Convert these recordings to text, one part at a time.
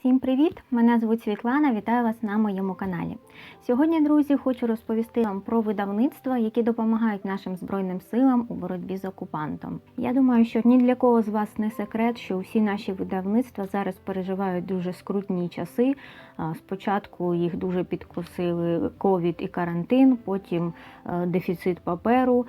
Всім привіт! Мене звуть Світлана. Вітаю вас на моєму каналі. Сьогодні, друзі, хочу розповісти вам про видавництва, які допомагають нашим збройним силам у боротьбі з окупантом. Я думаю, що ні для кого з вас не секрет, що всі наші видавництва зараз переживають дуже скрутні часи. Спочатку їх дуже підкосили ковід і карантин, потім е, дефіцит паперу,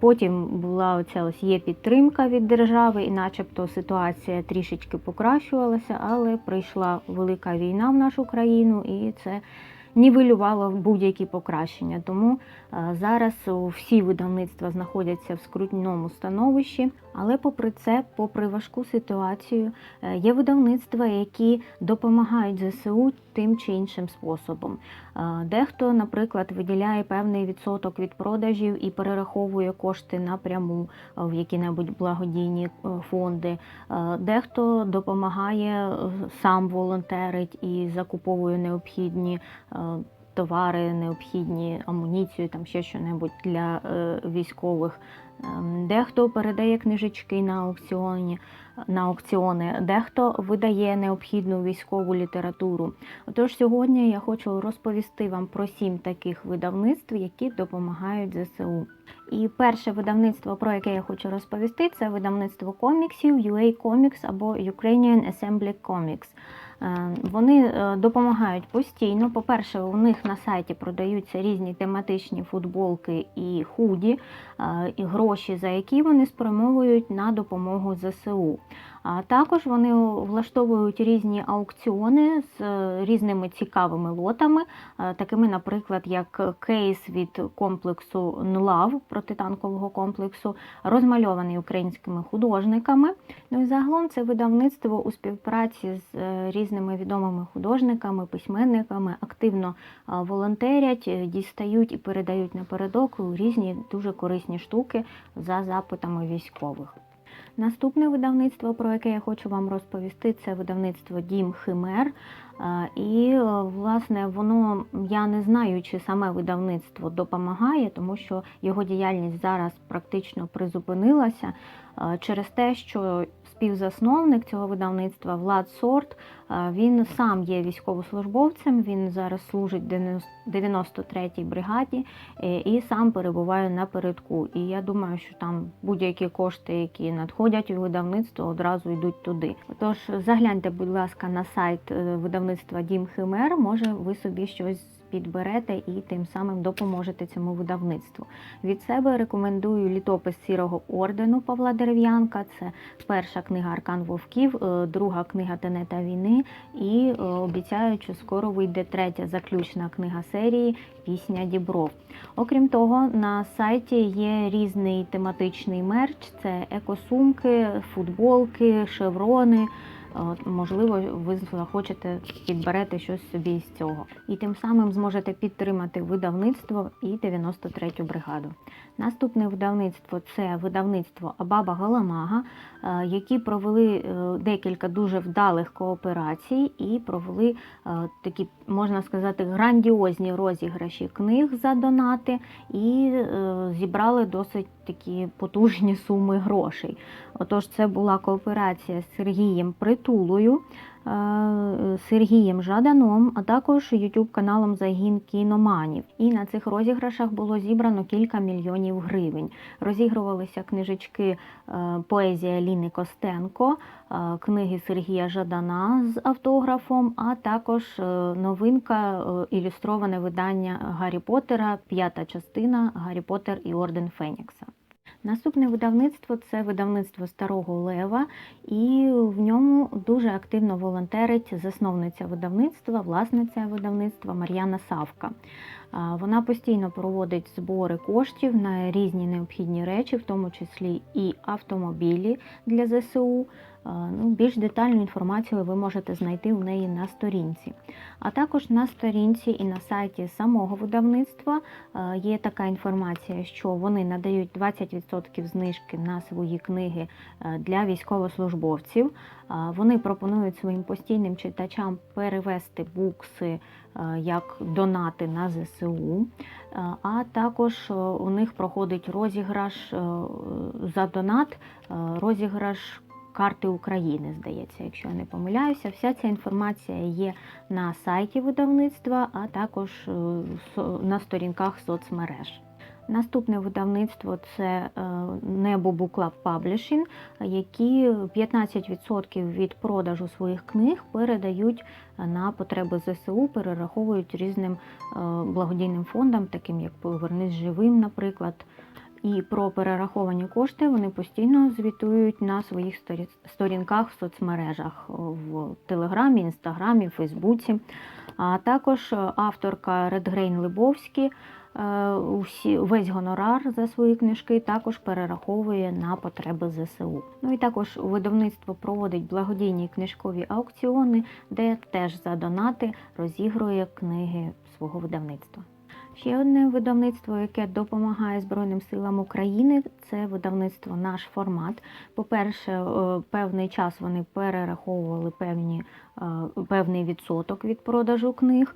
потім була оця ось є підтримка від держави, і начебто ситуація трішечки покращувалася, але прийшла велика війна в нашу країну, і це нівелювало будь-які покращення. Тому е, зараз всі видавництва знаходяться в скрутному становищі. Але попри це, попри важку ситуацію, е, є видавництва, які допомагають ЗСУ тим чи іншим способом. Е, Дехто, наприклад, виділяє певний відсоток від продажів і перераховує кошти напряму е, в які-небудь благодійні фонди. Дехто допомагає сам волонтерить і закуповує необхідні товари, необхідні амуніцію, там ще що-небудь для е, військових. Ем, Дехто передає книжечки на аукціоні, на аукціони, дехто видає необхідну військову літературу. Отож, сьогодні я хочу розповісти вам про сім таких видавництв, які допомагають ЗСУ. І перше видавництво, про яке я хочу розповісти, це видавництво коміксів UA Comics або Ukrainian Assembly Comics. Е, Вони е, допомагають постійно. По-перше, у них на сайті продаються різні тематичні футболки і худі, е, і гроші, за які вони спрямовують на допомогу ЗСУ. А також вони влаштовують різні аукціони з е, різними цікавими лотами, е, такими, наприклад, як кейс від комплексу НЛАВ протитанкового комплексу, розмальований українськими художниками. Ну і загалом це видавництво у співпраці з е, різними відомими художниками, письменниками активно волонтерять, дістають і передають напередок різні дуже корисні штуки за запитами військових. Наступне видавництво, про яке я хочу вам розповісти, це видавництво Дім Химер. І, е, власне, воно я не знаю, чи саме видавництво допомагає, тому що його діяльність зараз практично призупинилася через те, що співзасновник цього видавництва Влад Сорт, він сам є військовослужбовцем. Він зараз служить в 93-й бригаді е, і сам перебуває напередку. І я думаю, що там будь-які кошти, які надходять у видавництво, одразу йдуть туди. Тож загляньте, будь ласка, на сайт е, видавництва Дім Химер. Може, ви собі щось підберете і тим самим допоможете цьому видавництву. Від себе рекомендую літопис сірого ордену Павла Дерев'янка. Це перша книга Аркан Вовків, е, друга книга Тенета війни. І е, обіцяю, що скоро вийде третя заключна книга серії Пісня Дібров. Окрім того, на сайті є різний тематичний мерч: це екосумки, футболки, шеврони. Можливо, ви захочете підберете щось собі з цього. І тим самим зможете підтримати видавництво і 93-ю бригаду. Наступне видавництво це видавництво Абаба Галамага, е, які провели е, декілька дуже вдалих кооперацій і провели е, такі, можна сказати, грандіозні розіграші книг за донати і зібрали досить такі потужні суми грошей. Отож, це була кооперація з Сергієм Притулою, Сергієм Жаданом, а також youtube каналом Загін кіноманів. І на цих розіграшах було зібрано кілька мільйонів гривень. Розігрувалися книжечки е, поезія Ліни Костенко, е, книги Сергія Жадана з автографом, а також е, новинка е, ілюстроване видання Гаррі Поттера, п'ята частина Гаррі Поттер і Орден Фенікса. Наступне видавництво це видавництво Старого Лева, і в ньому дуже активно волонтерить засновниця видавництва, власниця видавництва Мар'яна Савка. Вона постійно проводить збори коштів на різні необхідні речі, в тому числі і автомобілі для ЗСУ. А, Ну, більш детальну інформацію ви можете знайти у неї на сторінці. А також на сторінці і на сайті самого видавництва е, є така інформація, що вони надають 20% знижки на свої книги е, для військовослужбовців. Е, Вони пропонують своїм постійним читачам перевести букси е, як донати на ЗСУ. Е, А також е, у них проходить розіграш е, за донат, е, розіграш карти України, здається, якщо я не помиляюся. Вся ця інформація є на сайті видавництва, а також е, на сторінках соцмереж. Наступне видавництво це е, Небо Club Publishing, які 15% від продажу своїх книг передають на потреби ЗСУ, перераховують різним е, благодійним фондам, таким як Повернись живим, наприклад. І про перераховані кошти вони постійно звітують на своїх сторі- сторінках в соцмережах в Телеграмі, Інстаграмі, Фейсбуці. А також е, авторка Редгрейн Либовські е, усі, весь гонорар за свої книжки також перераховує на потреби ЗСУ. Ну і також видавництво проводить благодійні книжкові аукціони, де теж за донати розігрує книги свого видавництва. Ще одне видавництво, яке допомагає Збройним силам України, це видавництво наш формат. По-перше, е, певний час вони перераховували певні, е, певний відсоток від продажу книг.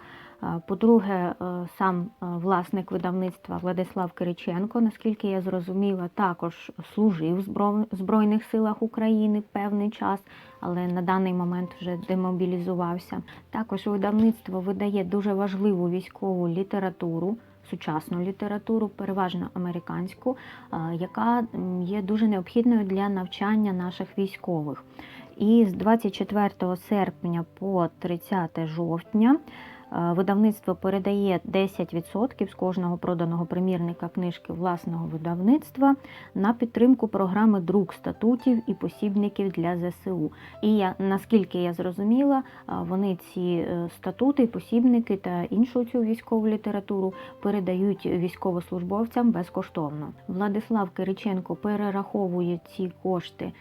По-друге, е, сам е, власник видавництва Владислав Кириченко, наскільки я зрозуміла, також служив в Збройних силах України певний час, але на даний момент вже демобілізувався. Також видавництво видає дуже важливу військову літературу. Сучасну літературу, переважно американську, е, яка є дуже необхідною для навчання наших військових. І з 24 серпня по 30 жовтня видавництво передає 10% з кожного проданого примірника книжки власного видавництва на підтримку програми друк статутів і посібників для ЗСУ. І я, наскільки я зрозуміла, е, вони ці е, статути, посібники та іншу цю військову літературу передають військовослужбовцям безкоштовно. Владислав Кириченко перераховує ці кошти е,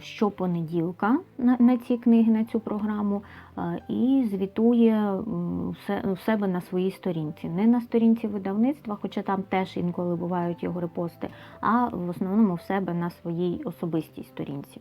щопонеділка на, на ці книги, на цю програму е, і звітує у себе на своїй сторінці. Не на сторінці видавництва, хоча там теж інколи бувають його репости, а в основному в себе на своїй особистій сторінці.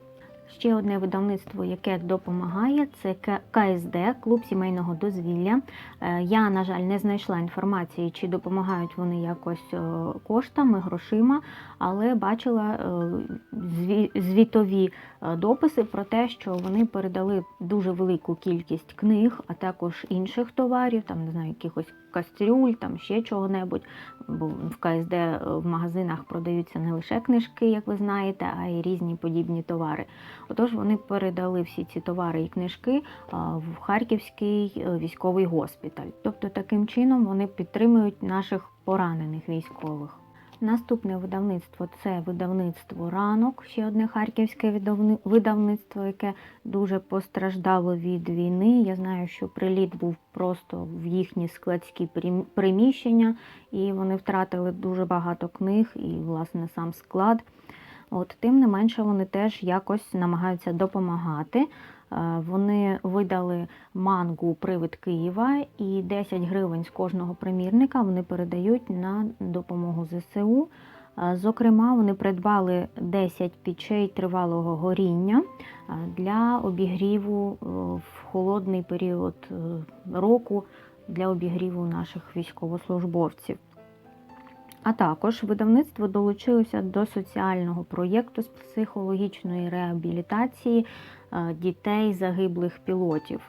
Ще одне видавництво, яке допомагає, це КСД, клуб сімейного дозвілля. Е, Я, на жаль, не знайшла інформації, чи допомагають вони якось е, коштами, грошима, але бачила е, звітові дописи про те, що вони передали дуже велику кількість книг, а також інших товарів, там не знаю, якихось кастрюль, там ще чого-небудь. Бо в КСД е, в магазинах продаються не лише книжки, як ви знаєте, а й різні подібні товари. Отож, вони передали всі ці товари і книжки в Харківський е, військовий госпіталь. Тобто, таким чином вони підтримують наших поранених військових. Наступне видавництво це видавництво ранок, ще одне харківське видавни- видавництво, яке дуже постраждало від війни. Я знаю, що приліт був просто в їхні складські прим- приміщення, і вони втратили дуже багато книг і, власне, сам склад. От, тим не менше, вони теж якось намагаються допомагати. Е, Вони видали мангу Привид Києва і 10 гривень з кожного примірника вони передають на допомогу ЗСУ. Е, Зокрема, вони придбали 10 пічей тривалого горіння е, для обігріву в холодний період року для обігріву наших військовослужбовців. А також видавництво долучилося до соціального проєкту з психологічної реабілітації е, дітей загиблих пілотів.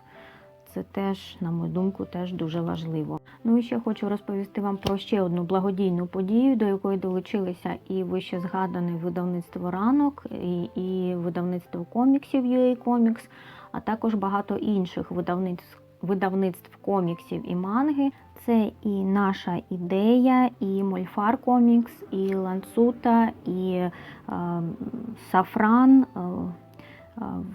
Це теж, на мою думку, теж дуже важливо. Ну і ще хочу розповісти вам про ще одну благодійну подію, до якої долучилися і вище згадане видавництво ранок, і, і видавництво коміксів UA Comics, а також багато інших видавництв, видавництв коміксів і манги. Це і наша ідея, і Мольфар Комікс, і Ланцута, і е, Сафран. Е,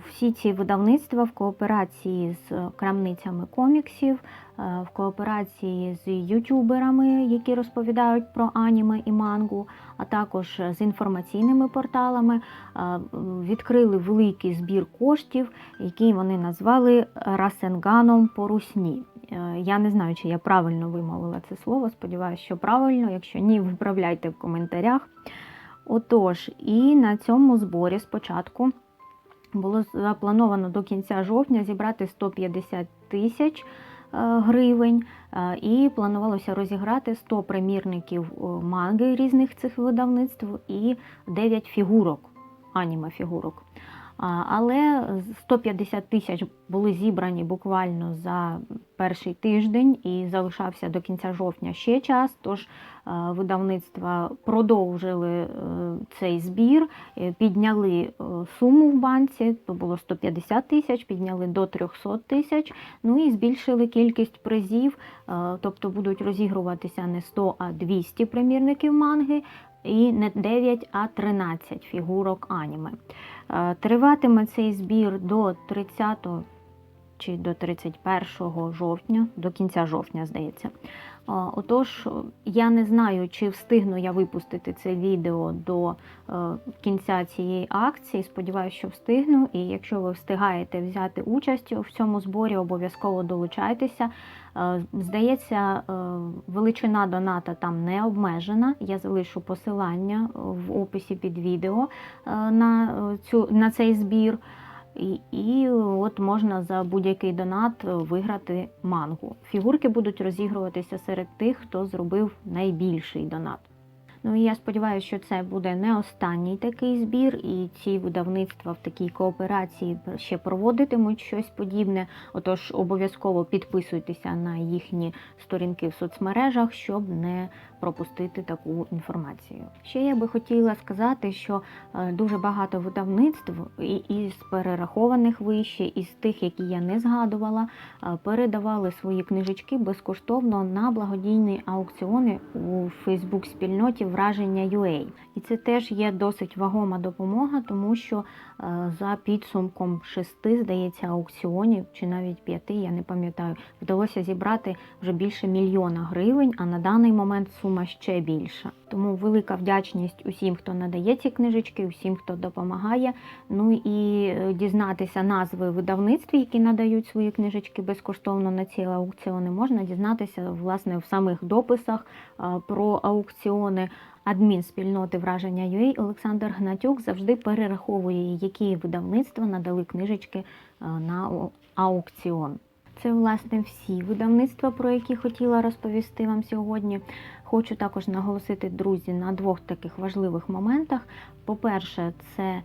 всі ці видавництва в кооперації з крамницями коміксів, е, в кооперації з ютуберами, які розповідають про аніме і мангу, а також з інформаційними порталами, е, відкрили великий збір коштів, який вони назвали Расенганом по русні. Е, Я не знаю, чи я правильно вимовила це слово. Сподіваюся, що правильно. Якщо ні, виправляйте в коментарях. Отож, і на цьому зборі спочатку було заплановано до кінця жовтня зібрати 150 тисяч е, гривень, е, і планувалося розіграти 100 примірників е, манги різних цих видавництв і 9 фігурок, аніме фігурок. Але 150 тисяч були зібрані буквально за перший тиждень і залишався до кінця жовтня ще час. Тож е, видавництва продовжили е, цей збір, е, підняли суму в банці, то було 150 тисяч, підняли до 300 тисяч, ну і збільшили кількість призів, тобто будуть розігруватися не 100, а 200 примірників манги. І не 9, а 13 фігурок аніме. Е, Триватиме цей збір до 30 чи до 31 жовтня, до кінця жовтня, здається. Отож, я не знаю, чи встигну я випустити це відео до е, кінця цієї акції. Сподіваюся, що встигну. І якщо ви встигаєте взяти участь в цьому зборі, обов'язково долучайтеся. Е, Здається, е, величина доната там не обмежена. Я залишу посилання в описі під відео на, цю, на цей збір. І, і от можна за будь-який донат е, виграти мангу. Фігурки будуть розігруватися серед тих, хто зробив найбільший донат. Ну і я сподіваюся, що це буде не останній такий збір, і ці видавництва в такій кооперації ще проводитимуть щось подібне. Отож, обов'язково підписуйтеся на їхні сторінки в соцмережах, щоб не пропустити таку інформацію. Ще я би хотіла сказати, що е, дуже багато видавництв із перерахованих вище, і з тих, які я не згадувала, е, передавали свої книжечки безкоштовно на благодійні аукціони у Фейсбук-спільноті Враження UA. І це теж є досить вагома допомога, тому що е, за підсумком шести, здається, аукціонів чи навіть п'яти, я не пам'ятаю, вдалося зібрати вже більше мільйона гривень, а на даний момент сума ще більша. Тому велика вдячність усім, хто надає ці книжечки, усім, хто допомагає. Ну і е, дізнатися назви видавництв, які надають свої книжечки безкоштовно на ці аукціони, можна дізнатися власне в самих дописах е, про аукціони. Адмін спільноти враження UA Олександр Гнатюк завжди перераховує, які видавництва надали книжечки е, на аукціон. Це, власне, всі видавництва, про які хотіла розповісти вам сьогодні. Хочу також наголосити, друзі, на двох таких важливих моментах. По-перше, це е,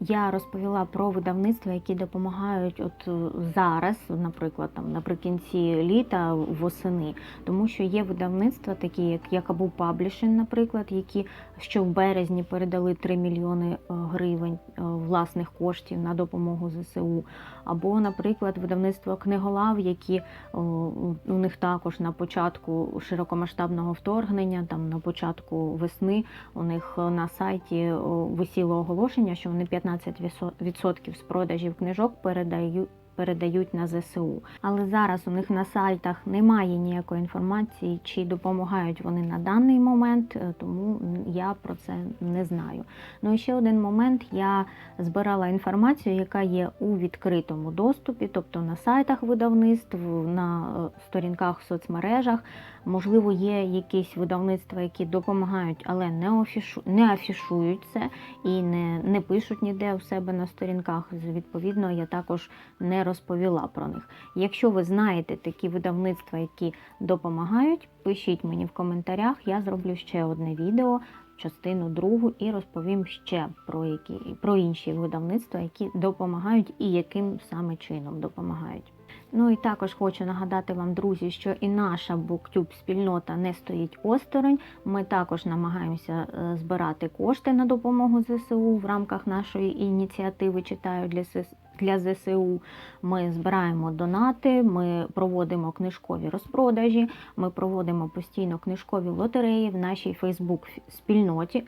я розповіла про видавництва, які допомагають от е, зараз, наприклад, там наприкінці літа восени, тому що є видавництва, такі як Якабу Паблішин, наприклад, які що в березні передали 3 мільйони е, гривень власних коштів на допомогу ЗСУ. Або, наприклад, видавництво книголав, які у них також на початку широкомасштабного вторгнення, там на початку весни, у них е, на сайті висіло оголошення, що вони 15% з продажів книжок передають. Передають на ЗСУ, але зараз у них на сайтах немає ніякої інформації, чи допомагають вони на даний момент, е, тому я про це не знаю. Ну і ще один момент: я збирала інформацію, яка є у відкритому доступі, тобто на сайтах видавництв, на е, сторінках в соцмережах. Можливо, є якісь видавництва, які допомагають, але не афішу, не афішують це і не, не пишуть ніде у себе на сторінках. Відповідно, я також не розповіла про них. Якщо ви знаєте такі видавництва, які допомагають, пишіть мені в коментарях. Я зроблю ще одне відео, частину другу, і розповім ще про які про інші видавництва, які допомагають і яким саме чином допомагають. Ну і також хочу нагадати вам, друзі, що і наша BookTube спільнота не стоїть осторонь. Ми також намагаємося е, збирати кошти на допомогу ЗСУ в рамках нашої ініціативи Читаю для для ЗСУ. Ми збираємо донати, ми проводимо книжкові розпродажі, ми проводимо постійно книжкові лотереї в нашій Фейсбук спільноті.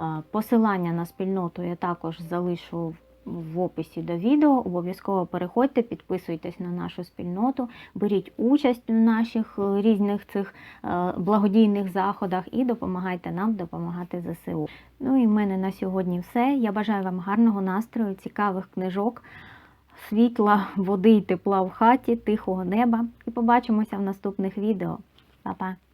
Е, Посилання на спільноту я також залишу в в описі до відео. Обов'язково переходьте, підписуйтесь на нашу спільноту, беріть участь в наших е, різних цих е, благодійних заходах і допомагайте нам допомагати ЗСУ. Ну і в мене на сьогодні все. Я бажаю вам гарного настрою, цікавих книжок, світла, води й тепла в хаті, тихого неба. І побачимося в наступних відео. Па-па!